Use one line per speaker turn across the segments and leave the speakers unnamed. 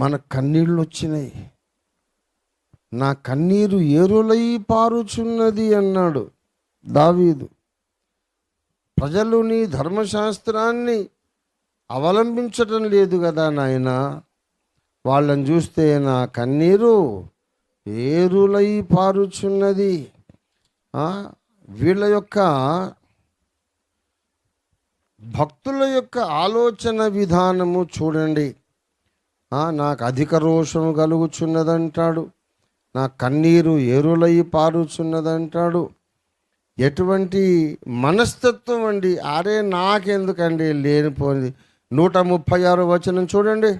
మన కన్నీళ్ళు వచ్చినాయి నా కన్నీరు ఏరులై పారుచున్నది అన్నాడు దావీదు. ప్రజలు నీ ధర్మశాస్త్రాన్ని అవలంబించటం లేదు కదా నాయన. వాళ్ళని చూస్తే నా కన్నీరు ఏరులై పారుచున్నది. వీళ్ళ యొక్క భక్తుల యొక్క ఆలోచన విధానము చూడండి. నాకు అధిక రోషం కలుగుచున్నదంటాడు. నా కన్నీరు ఎరులయి పారుచున్నదంటాడు. ఎటువంటి మనస్తత్వం అండి అరే నాకెందుకండి లేనిపోయింది నూట ముప్పై ఆరు వచనం చూడండి.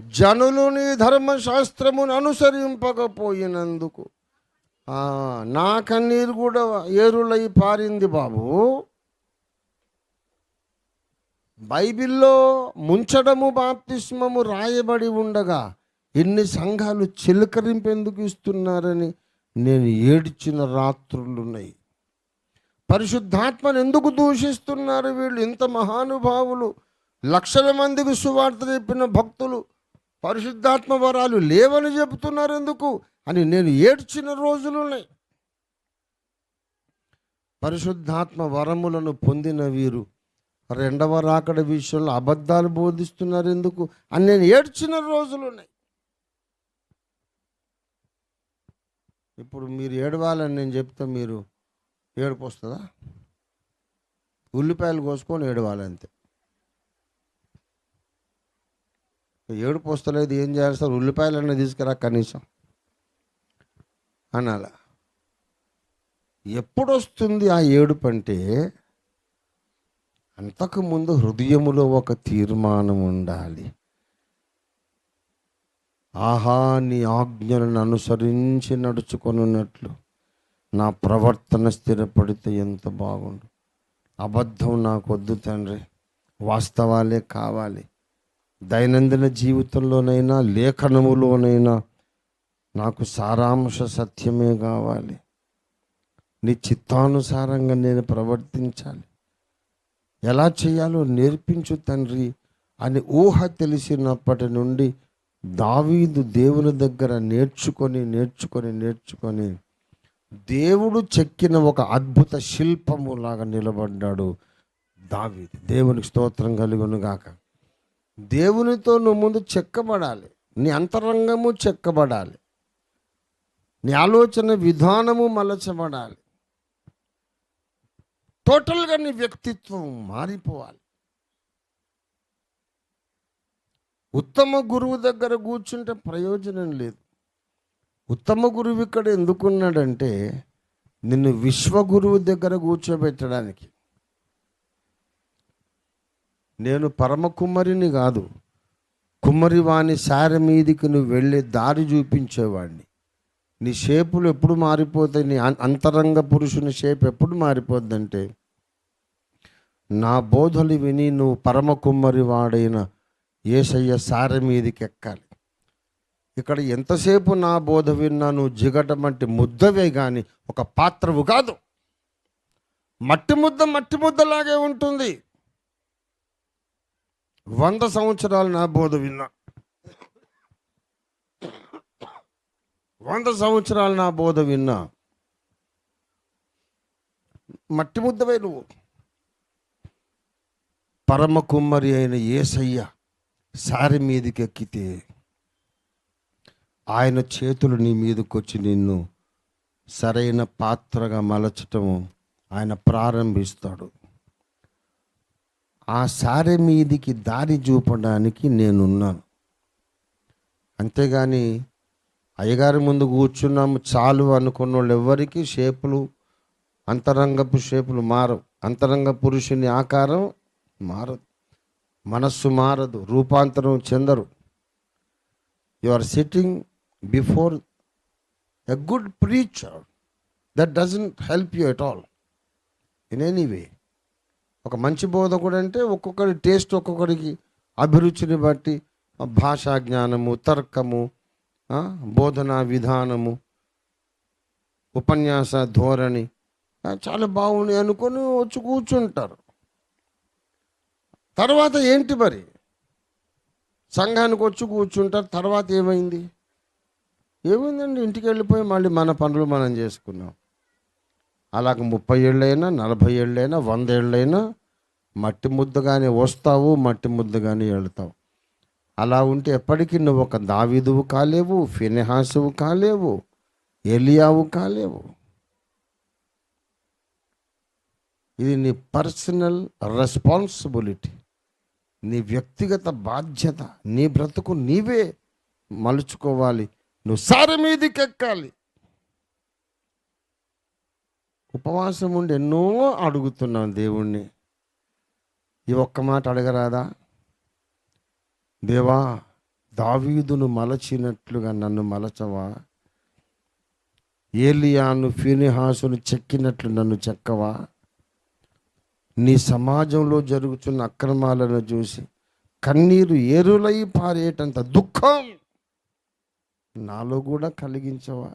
జనులు నీ ధర్మశాస్త్రమును అనుసరింపకపోయినందుకు. నా కన్నీరు కూడా ఏరులై పారింది బాబు. బైబిల్లో ముంచడము బాప్తిస్మము రాయబడి ఉండగా ఎన్ని సంఘాలు చిలకరింపెందుకు ఇస్తున్నారని నేను ఏడ్చిన రాత్రులున్నాయి. పరిశుద్ధాత్మను ఎందుకు దూషిస్తున్నారు వీళ్ళు? ఇంత మహానుభావులు లక్షల మందికి సువార్త చెప్పిన భక్తులు పరిశుద్ధాత్మ వరాలు లేవని చెబుతున్నారు ఎందుకు అని నేను ఏడ్చిన రోజులున్నాయి. పరిశుద్ధాత్మ వరములను పొందిన వీరు రెండవ రాకడ విషయంలో అబద్ధాలు బోధిస్తున్నారు ఎందుకు? అని నేను ఏడ్చిన రోజులు ఉన్నాయి. ఇప్పుడు మీరు ఏడవాలని నేను చెప్తే మీరు ఏడుపు వస్తుందా? ఉల్లిపాయలు కోసుకొని ఏడవాలంతే ఏడుపు వస్తలేదు ఏం చేస్తారు ఉల్లిపాయలన్నీ తీసుకురా కనీసం. అనాల? ఎప్పుడు వస్తుంది ఆ ఏడుపు అంటే అంతకుముందు హృదయములో ఒక తీర్మానం ఉండాలి. ఆహా నీ ఆజ్ఞలను అనుసరించి నడుచుకొనున్నట్లు నా ప్రవర్తన స్థిరపడితే ఎంత బాగుండు. అబద్ధం నాకు వద్దు తండ్రి వాస్తవాలే కావాలి. దైనందిన జీవితంలోనైనా లేఖనములోనైనా నాకు సారాంశ సత్యమే కావాలి. నీ చిత్తానుసారంగా నేను ప్రవర్తించాలి. ఎలా చేయాలో నేర్పించు తండ్రి అని ఊహ తెలిసినప్పటి నుండి దావీదు దేవుని దగ్గర నేర్చుకొని నేర్చుకొని నేర్చుకొని దేవుడు చెక్కిన ఒక అద్భుత శిల్పము లాగా నిలబడ్డాడు దావీదు. దేవునికి స్తోత్రం కలుగును గాక. దేవునితో నువ్వు ముందు చెక్కబడాలి. నీ అంతరంగము చెక్కబడాలి. నీ ఆలోచన విధానము మలచబడాలి. టోటల్గా నీ వ్యక్తిత్వం మారిపోవాలి. ఉత్తమ గురువు దగ్గర కూర్చుంటే ప్రయోజనం లేదు. ఉత్తమ గురువు ఇక్కడ ఎందుకున్నాడంటే నిన్ను విశ్వగురువు దగ్గర కూర్చోబెట్టడానికి. నేను పరమ కుమ్మరిని కాదు కుమ్మరివాణి సారి మీదికి నువ్వు వెళ్ళే దారి చూపించేవాడిని నీ షేపులు ఎప్పుడు మారిపోతాయి? నీ అంతరంగ పురుషుని షేప్ ఎప్పుడు మారిపోద్దంటే నా బోధలు విని నువ్వు పరమ కుమ్మరి వాడైన ఏసయ్య సారె మీదకి ఎక్కాలి. ఇక్కడ ఎంతసేపు నా బోధ విన్నా నువ్వు జిగటం అంటే ముద్దవే కానీ ఒక పాత్రవు కాదు. మట్టి ముద్ద మట్టి ముద్దలాగే ఉంటుంది. వంద సంవత్సరాలు నా బోధ విన్నా. వంద సంవత్సరాలు నా బోధ విన్నా. మట్టి ముద్దవే నువ్వు. పరమ కుమ్మరి అయిన ఏసయ్య సారి మీదకి ఎక్కితే ఆయన చేతులు నీ మీదకి వచ్చి నిన్ను సరైన పాత్రగా మలచటం ఆయన ప్రారంభిస్తాడు. ఆ సారి మీదికి దారి చూపడానికి నేనున్నాను. అంతేగాని అయ్యగారి ముందు కూర్చున్నాము చాలు అనుకున్న వాళ్ళు ఎవరికి షేపులు అంతరంగపు షేపులు మారవు. అంతరంగ పురుషుని ఆకారం మారదు. మనస్సు మారదు రూపాంతరం చెందరు. You are sitting before a good preacher that doesn't help you at all in any way ఒక మంచి బోధకుడు అంటే ఒక్కొక్కరి టేస్ట్ ఒక్కొక్కరికి అభిరుచిని బట్టి భాషా జ్ఞానము తర్కము బోధనా విధానము ఉపన్యాస ధోరణి చాలా బాగుంది అనుకొని వచ్చి కూర్చుంటారు. తర్వాత ఏంటి మరి? సంఘానికి వచ్చి కూర్చుంటారు తర్వాత ఏమైంది? ఏమైందండి? ఇంటికి వెళ్ళిపోయి మళ్ళీ మన పనులు మనం చేసుకున్నాం. అలాగ ముప్పై ఏళ్ళైనా నలభై ఏళ్ళైనా వంద ఏళ్ళైనా మట్టి ముద్దగానే వస్తావు మట్టి ముద్దగానే వెళ్తావు అలా ఉంటే ఎప్పటికీ నువ్వు ఒక దావీదువు కాలేవు ఫినెహాసువు కాలేవు ఎలియావు కాలేవు. ఇది నీ పర్సనల్ రెస్పాన్సిబిలిటీ నీ వ్యక్తిగత బాధ్యత నీ బ్రతుకు నీవే మలుచుకోవాలి నువ్వు సారి మీదికి ఎక్కాలి ఉపవాసం ఉండి ఎన్నో అడుగుతున్నాం దేవుణ్ణి. ఈ ఒక్క మాట అడగరాదా? దేవా దావీదును మలచినట్లుగా నన్ను మలచవా? ఏలియాను ఫినిహాసును చెక్కినట్లు నన్ను చెక్కవా? నీ సమాజంలో జరుగుతున్న అక్రమాలను చూసి కన్నీరు ఏరులై పారేటంత దుఃఖం నాలో కూడా కలిగించవా?